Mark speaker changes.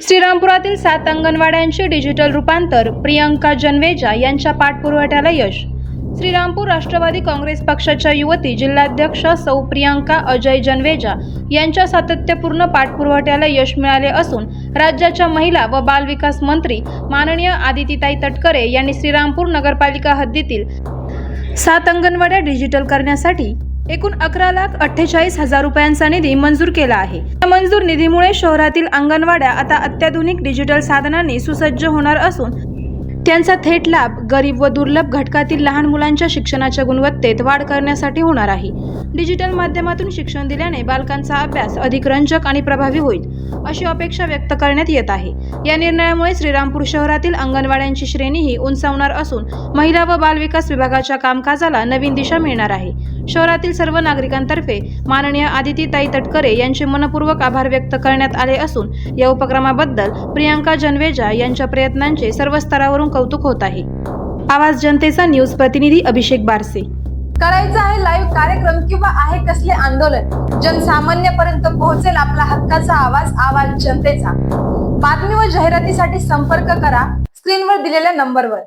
Speaker 1: श्रीरामपुरातील सात अंगणवाड्यांचे डिजिटल रूपांतर प्रियंका जनवेजा यांच्या पाठपुरवठ्याला यश. श्रीरामपूर राष्ट्रवादी काँग्रेस पक्षाच्या युवती जिल्हाध्यक्ष सौ प्रियंका अजय जनवेजा यांच्या सातत्यपूर्ण पाठपुरवठ्याला यश मिळाले असून राज्याच्या महिला व बालविकास मंत्री माननीय आदितीताई तटकरे यांनी श्रीरामपूर नगरपालिका हद्दीतील सात अंगणवाड्या डिजिटल करण्यासाठी एकूण अकरा लाख अठ्ठेचाळीस हजार रुपयांचा निधी मंजूर केला आहे. या मंजूर निधीमुळे शहरातील अंगणवाड्या आता अत्याधुनिक डिजिटल साधनांनी सुसज्ज होणार असून त्यांचा थेट लाभ गरीब व दुर्लभ घटकातील लहान मुलांच्या शिक्षणाच्या गुणवत्तेत वाढ करण्यासाठी होणार आहे. डिजिटल माध्यमातून शिक्षण दिल्याने बालकांचा अभ्यास अधिक रंजक आणि प्रभावी होईल अशी अपेक्षा व्यक्त करण्यात येत आहे. या निर्णयामुळे श्रीरामपूर शहरातील अंगणवाड्यांची श्रेणीही उंचावणार असून महिला व बालविकास विभागाच्या कामकाजाला नवीन दिशा मिळणार आहे. शहरातील सर्व नागरिकांतर्फे माननीय आदितीताई तटकरे यांचे मनपूर्वक आभार व्यक्त करण्यात आले असून या उपक्रमाबद्दल प्रियांका जनवेजा यांच्या प्रयत्नांचे सर्व स्तरावरून कौतुक होत आहे. आवाज जनतेचा न्यूज प्रतिनिधी अभिषेक बारसे.
Speaker 2: करायचं आहे लाईव्ह कार्यक्रम किंवा आहे कसले आंदोलन? जनसामान्यपर्यंत पोहोचेल आपला हक्काचा आवाज आवाज जनतेचा. बातमी व जाहिरातीसाठी संपर्क करा. स्क्रीनवर दिलेल्या नंबरवर.